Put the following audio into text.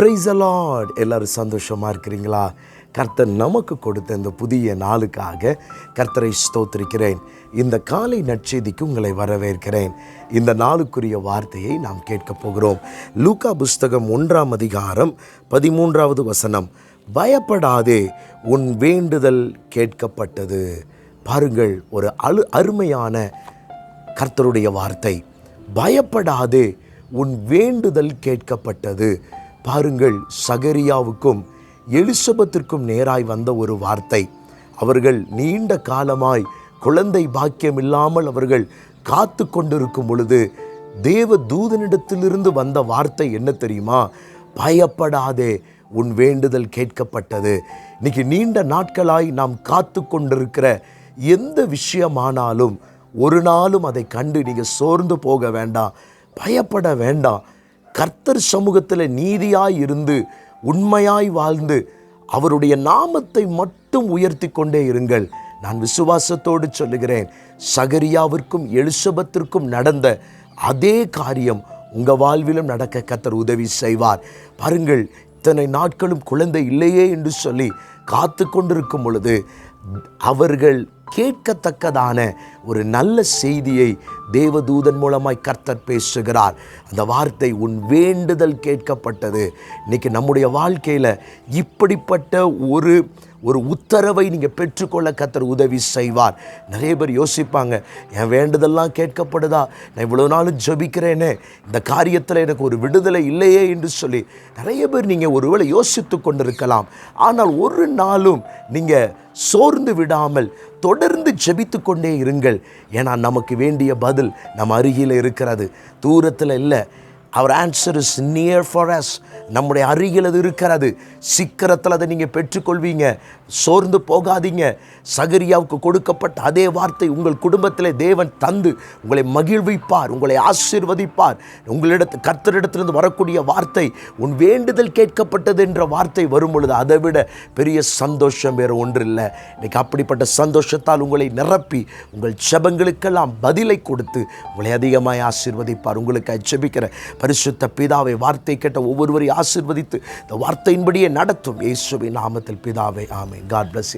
Price allot எல்லாரும் சந்தோஷமாக இருக்கிறீங்களா? கர்த்தர் நமக்கு கொடுத்த இந்த புதிய நாளுக்காக கர்த்தரை ஸ்தோத்திரிக்கிறேன். இந்த காலை நற்செய்திக்கு உங்களை வரவேற்கிறேன். இந்த நாளுக்குரிய வார்த்தையை நாம் கேட்கப் போகிறோம். லூக்கா புஸ்தகம் ஒன்றாம் அதிகாரம் பதிமூன்றாவது வசனம். பயப்படாதே உன் வேண்டுதல் கேட்கப்பட்டது. பாருங்கள் ஒரு அழு அருமையான கர்த்தருடைய வார்த்தை. பயப்படாதே உன் வேண்டுதல் கேட்கப்பட்டது. பாருங்கள் சகரியாவுக்கும் எலிசபத்திற்கும் நேராய் வந்த ஒரு வார்த்தை. அவர்கள் நீண்ட காலமாய் குழந்தை பாக்கியம் இல்லாமல் அவர்கள் காத்து கொண்டிருக்கும் பொழுது தேவ தூதனிடத்திலிருந்து வந்த வார்த்தை என்ன தெரியுமா? பயப்படாதே உன் வேண்டுதல் கேட்கப்பட்டது. இன்னைக்கு நீண்ட நாட்களாய் நாம் காத்து கொண்டிருக்கிற எந்த விஷயமானாலும் ஒரு நாளும் அதை கண்டு நீங்கள் சோர்ந்து போக வேண்டாம் பயப்பட வேண்டாம். கர்த்தர் சமூகத்தில் நீதியாய் இருந்து உண்மையாய் வாழ்ந்து அவருடைய நாமத்தை மட்டும் உயர்த்தி கொண்டே இருங்கள். நான் விசுவாசத்தோடு சொல்லுகிறேன் சகரியாவிற்கும் எலிசபத்திற்கும் நடந்த அதே காரியம் உங்கள் வாழ்விலும் நடக்க கர்த்தர் உதவி செய்வார். பாருங்கள் இத்தனை நாட்களும் குழந்தை இல்லையே என்று சொல்லி காத்து கொண்டிருக்கும் பொழுது அவர்கள் கேட்கத்தக்கதான ஒரு நல்ல செய்தியை தேவதூதன் மூலமாய் கர்த்தர் பேசுகிறார். அந்த வார்த்தை உன் வேண்டுதல் கேட்கப்பட்டது. இன்றைக்கி நம்முடைய வாழ்க்கையில் இப்படிப்பட்ட ஒரு ஒரு உத்தரவை நீங்கள் பெற்றுக்கொள்ள கத்தர் உதவி செய்வார். நிறைய பேர் யோசிப்பாங்க என் வேண்டுதல்லாம் கேட்கப்படுதா? நான் இவ்வளோ நாளும் ஜபிக்கிறேனே. இந்த காரியத்தில் எனக்கு ஒரு விடுதலை இல்லையே என்று சொல்லி நிறைய பேர் நீங்கள் ஒருவேளை யோசித்து கொண்டிருக்கலாம். ஆனால் ஒரு நாளும் நீங்கள் சோர்ந்து விடாமல் தொடர்ந்து ஜபித்து கொண்டே இருங்கள். ஏன்னா நமக்கு வேண்டிய பதில் நம்ம அருகில் இருக்கிறது. தூரத்தில் இல்லை. அவர் answer is near for us நம்முடைய அருகில் அது இருக்கிறது. சீக்கிரத்தில் அதை நீங்கள் பெற்றுக்கொள்வீங்க. சோர்ந்து போகாதீங்க. சகரியாவுக்கு கொடுக்கப்பட்ட அதே வார்த்தை உங்கள் குடும்பத்தில் தேவன் தந்து உங்களை மகிழ்விப்பார் உங்களை ஆசீர்வதிப்பார். உங்களிடத்து கர்த்தரிடத்திலிருந்து வரக்கூடிய வார்த்தை உன் வேண்டுதல் கேட்கப்பட்டது என்ற வார்த்தை வரும் பொழுது அதை விட பெரிய சந்தோஷம் வேறு ஒன்று இல்லை அப்படிப்பட்ட சந்தோஷத்தால் உங்களை நிரப்பி உங்கள் செபங்களுக்கெல்லாம் பதிலை கொடுத்து உங்களை அதிகமாக ஆசீர்வதிப்பார். உங்களுக்கு ஜெபிக்கிற பரிசுத்த பிதாவை வார்த்தை கேட்ட ஒவ்வொருவரையும் ஆசிர்வதித்து இந்த வார்த்தையின்படியே நடத்தும் இயேசுவின் நாமத்தில் பிதாவை ஆமை காட் பிளஸ்